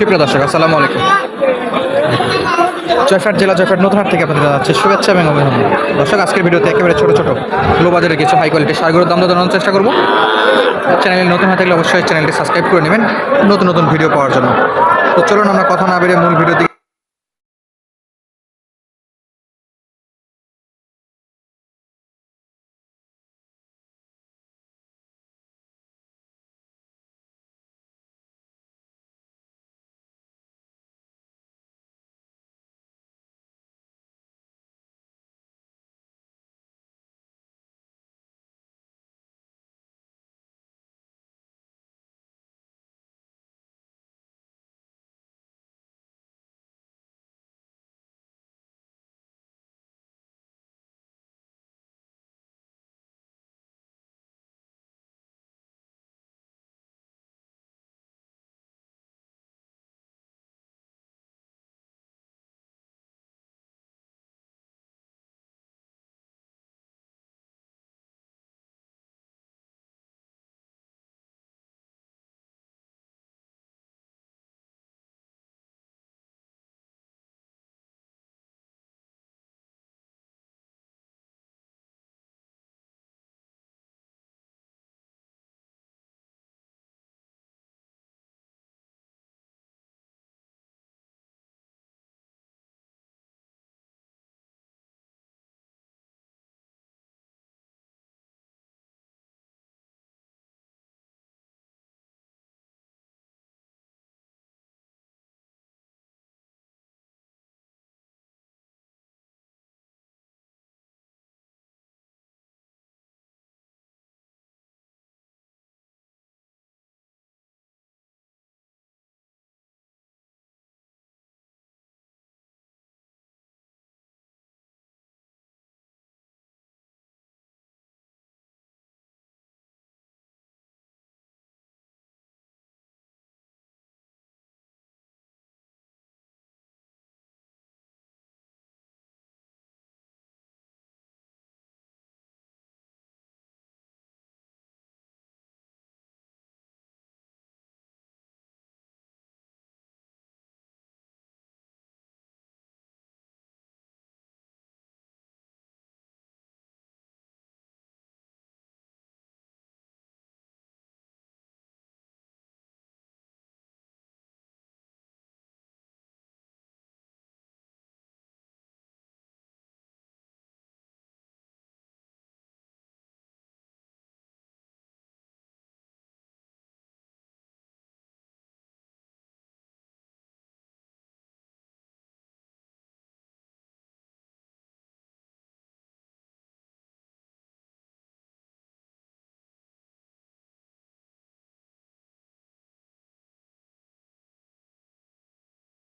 সুপ্রিয় দর্শক, আসসালামু আলাইকুম। জয়ফাট জেলা, জয়ফাট নতুনহাট থেকে আপনাদের যাচ্ছে শুভেচ্ছা এবং অভিনন্দন। দর্শক, আজকের ভিডিওতে একেবারে ছোটো ছোটো লো বাজারের কিছু হাই কোয়ালিটি সারগুলোর দাম জানানোর চেষ্টা করব। চ্যানেলে নতুন হাতে অবশ্যই চ্যানেলটি সাবস্ক্রাইব করে নেবেন নতুন নতুন ভিডিও পাওয়ার জন্য। তো চলুন, আমরা কথা না বেরিয়ে মূল ভিডিও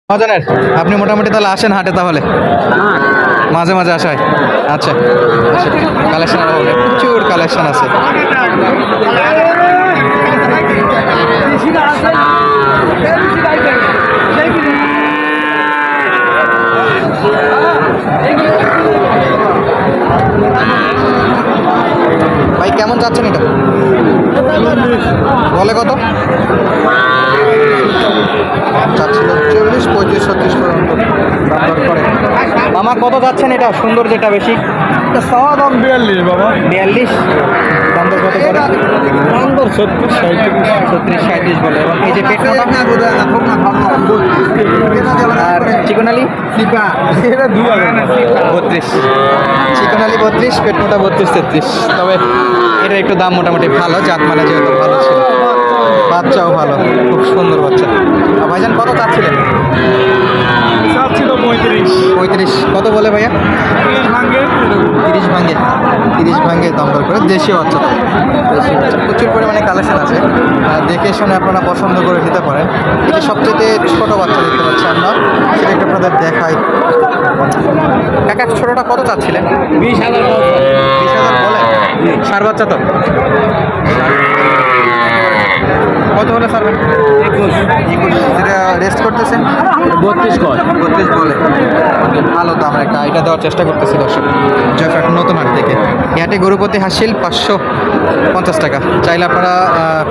মহাজনের আপনি মোটামুটি তাহলে আসেন হাটে তাহলে। মাঝে মাঝে আসায় আচ্ছা। কালেকশন প্রচুর কালেকশন আছে। ভাই, কেমন যাচ্ছেন এটা? বলে কত? চাচ্ছিল চল্লিশ পঁয়ত্রিশ ছত্রিশ পর্যন্ত। করে মামা কত যাচ্ছেন? এটা সুন্দর যেটা বেশি। দাম বিয়াল্লিশ বাবা। বিয়াল্লিশ? দাম দর কত করে? দাম তো ছত্রিশ সাঁত্রিশ ছত্রিশ সাঁত্রিশ বলে। এবং এই যে পেট আর চিকন আলি? এটা বত্রিশ। চিকন আলি বত্রিশ পেট মোটা বত্রিশ তেত্রিশ। তবে এটা একটু দাম মোটামুটি ভালো জাত মানে যেহেতু ভালো ছিল। বাচ্চাও ভালো খুব সুন্দর বাচ্চা। আর ভাইজান কত চাচ্ছিলেন? চাচ্ছিল পঁয়ত্রিশ। পঁয়ত্রিশ কত বলে ভাইয়া? তিরিশ ভাঙ্গে। তিরিশ ভাঙ্গে দাম দর করে দেশীয় বাচ্চা। বাচ্চা। প্রচুর পরিমাণে কালেকশন আছে। আর দেখে শুনে আপনারা পছন্দ করে নিতে পারেন। এটা সবচেয়ে ছোট বাচ্চা দেখতে পাচ্ছি আমরা। সেটা একটু আপনাদের দেখাই। কাকা ছোটটা কত চাচ্ছিলেন? বিশ হাজার। সার বাচ্চা তো? কত হলে সারবেন একুশ যেটা রেস্ট করতেছেন? বত্রিশ কয় বত্রিশ বলে। ভালো দাম একটা এটা দেওয়ার চেষ্টা করতেছি দর্শক। জয়ফাট নতুন হাট থেকে। ইয়াটে গরুপতি হাসিল পাঁচশো পঞ্চাশ টাকা। চাইলে আপনারা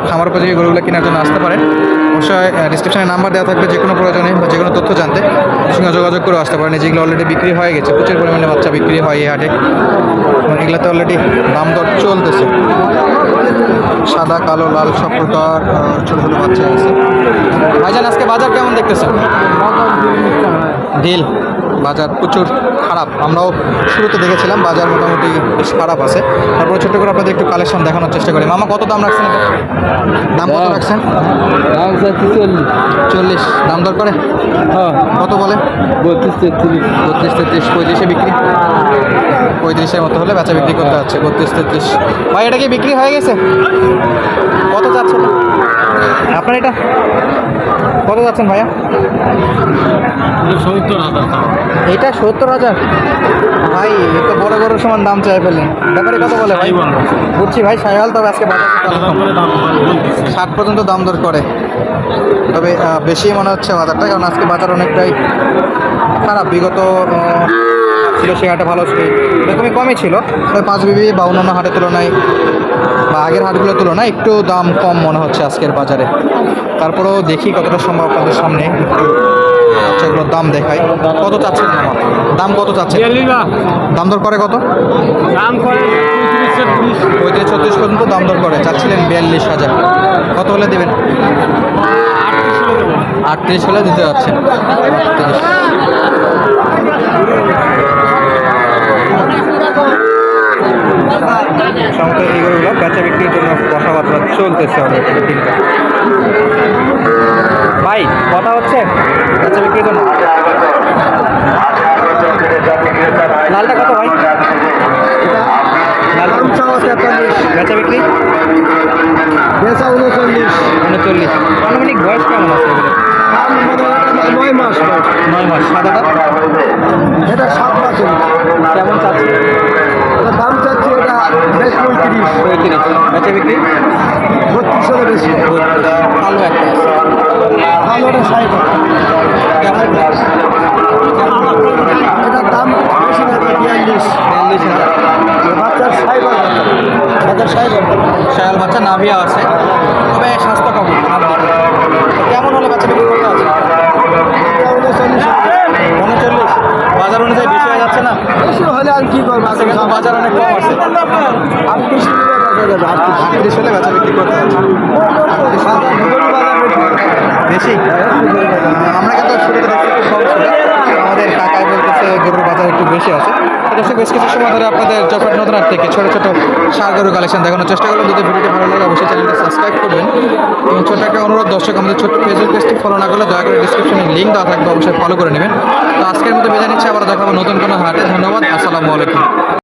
খামার উপযোগী গরুগুলো কেনার জন্য আসতে পারেন। অবশ্যই ডিসক্রিপশনে নাম্বার দেওয়া থাকবে যে কোনো প্রয়োজনে বা যে কোনো তথ্য জানতে। সঙ্গে যোগাযোগ করে আসতে পারেন। যেগুলো অলরেডি বিক্রি হয়ে গেছে প্রচুর পরিমাণে বাচ্চা বিক্রি হয় এই হাটে। এবং এগুলোতে অলরেডি দাম দর চলতেছে। সাদা কালো লাল সব প্রকার ছোটো ছোটো বাচ্চা আছে। ভাইজান আজকে বাজার কেমন দেখতেছেন? ডিল বাজার প্রচুর খারাপ। আমরাও শুরুতে দেখেছিলাম বাজার মোটামুটি বেশ খারাপ আছে। তারপরে ছোট করে আপনাদের একটু কালেকশন দেখানোর চেষ্টা করি। মামা কত দাম রাখছেন এটা? দাম কত? রাখছেন? দাম চল্লিশ। চল্লিশ। দাম দর করে? হ্যাঁ। কত বলে? বত্রিশ তেত্রিশ। বত্রিশ তেত্রিশ। পঁয়ত্রিশে বিক্রি? পঁয়ত্রিশের মতো হলে বেচা বিক্রি করতে হচ্ছে বত্রিশ তেত্রিশ। ভাই এটা কি বিক্রি হয়ে গেছে? কত যাচ্ছে? আপনার এটা? কত যাচ্ছেন ভাইয়া? সত্তর হাজার এটা সত্তর হাজার। ভাই এ তো বড় বড় সমান দাম চাই ফেললেন। ব্যাপারে কত বলে ভাই। বুঝছি ভাই সাইওয়াল তবে আজকে ষাট পর্যন্ত দাম দর করে। তবে বেশি মনে হচ্ছে বাজারটা কারণ আজকে বাজার অনেকটাই খারাপ। বিগত ছিল সে হাটে ভালো ছিল। এরকমই কমই ছিল। পাঁচ বিবি বা অন্যান্য হাটের তুলনায় বা আগের হাটগুলোর তুলনায় একটু দাম কম মনে হচ্ছে আজকের বাজারে। তারপরেও দেখি কতটা সম্ভব আপনাদের সামনে। একটু বাচ্চাগুলোর দাম দেখাই। কত চাচ্ছেন দাম কত চাচ্ছেন? দাম দর করে কত? দাম করে পঁয়ত্রিশ ছত্রিশ। পর্যন্ত দাম দর করে। চাচ্ছিলেন বিয়াল্লিশ হাজার। কত হলে দেবেন? আটত্রিশ হলে দিতে যাচ্ছে আটত্রিশ। চলতেছে অলরেডি দিনটা ভাই কথা হচ্ছে? বেচা বিক্রির জন্য লালটা কত ভাই? বেচা বিক্রি বেচা উনচল্লিশ উনচল্লিশ। আনুমানিক বয়স কেমন আছে এগুলো? নয় মাস। নয় মাস। সাদাটা? এটা সাত মাস। কেমন চাচ্ছে দাম চাচ্ছি এটা বেশ পঁয়ত্রিশ পঁয়ত্রিশ বেচা বিক্রি বত্রিশ হলে বেশি ভালো একটা আছে ভালো ওটা ষাট এটার দাম বেশি না বিয়াল্লিশ বিয়াল্লিশ। হাজার বাচ্চার ষাট বাচ্চার ষাট শায়াল বাচ্চা নাভিয়া আছে। তবে স্বাস্থ্য কেমন কেমন হলে বাচ্চা বিক্রি করতে আছে উনচল্লিশ। বাজার অনুযায়ী বেশি হয়ে যাচ্ছে না? বেশি হলে আর কি করব? আজকে কিন্তু বাজার অনেক কম আছে। আটত্রিশ আটত্রিশ। হলে বেচা বিক্রি করতে আছে বেশি। আমরা কিন্তু শুরুতে দেখছি কম ছিল আমাদের কাকাই বলতেছে গরুর বাজার একটু বেশি আছে। দর্শক, বেশ কিছু সময় ধরে আপনাদের জফাট নতুন হাট থেকে ছোটো ছোটো সার গরুর কালেকশন দেখানোর চেষ্টা করলাম, যদি ভিডিওটি ভালো লাগে অবশ্যই চ্যানেলটা সাবস্ক্রাইব করবেন। এবং ছোট্ট একটা অনুরোধ, দর্শক, আমাদের ছোট্ট ফেসবুক পেজটি ফলো না করলে দয়া করে ডিসক্রিপশনে লিঙ্ক দেওয়া থাকবে, অবশ্যই ফলো করে নেবেন। তো আজকের মতো বেজে নিচ্ছে আবার দেখাবো নতুন কোনো হাটে। ধন্যবাদ, আসসালামু আলাইকুম।